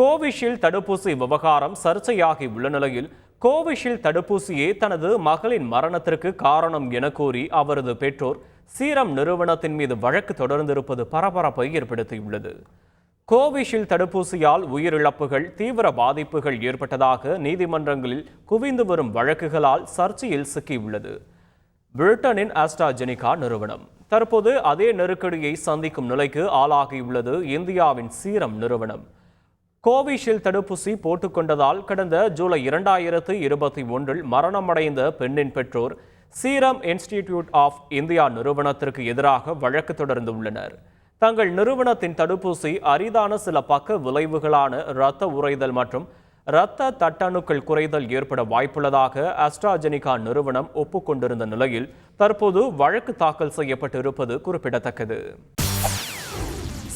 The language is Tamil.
கோவிஷீல்டு தடுப்பூசி விவகாரம் சர்ச்சையாகி உள்ள நிலையில் கோவிஷீல்டு தடுப்பூசியே தனது மகளின் மரணத்திற்கு காரணம் என கூறி அவரது பெற்றோர் சீரம் நிறுவனத்தின் மீது வழக்கு தொடர்ந்திருப்பது பரபரப்பை ஏற்படுத்தியுள்ளது. கோவிஷீல்டு தடுப்பூசியால் உயிரிழப்புகள் தீவிர பாதிப்புகள் ஏற்பட்டதாக நீதிமன்றங்களில் குவிந்து வரும் வழக்குகளால் சர்ச்சையில் சிக்கியுள்ளது. பிரிட்டனின் ஆஸ்ட்ராஜெனிகா நிறுவனம். தற்போது அதே நெருக்கடியை சந்திக்கும் நிலைக்கு ஆளாகியுள்ளது இந்தியாவின் சீரம் நிறுவனம். கோவிஷீல்டு தடுப்பூசி போட்டுக்கொண்டதால் கடந்த ஜூலை இரண்டாயிரத்து இருபத்தி ஒன்றில் மரணமடைந்த பெண்ணின் பெற்றோர் சீரம் இன்ஸ்டிடியூட் ஆஃப் இந்தியா நிறுவனத்திற்கு எதிராக வழக்கு தொடர்ந்துள்ளனர். தங்கள் நிறுவனத்தின் தடுப்பூசி அரிதான சில பக்க விளைவுகளான இரத்த உறைதல் மற்றும் இரத்த தட்டணுக்கள் குறைதல் ஏற்பட வாய்ப்புள்ளதாக அஸ்ட்ராஜெனிகா நிறுவனம் ஒப்புக்கொண்டிருந்த நிலையில் தற்போது வழக்கு தாக்கல் செய்யப்பட்டிருப்பது குறிப்பிடத்தக்கது.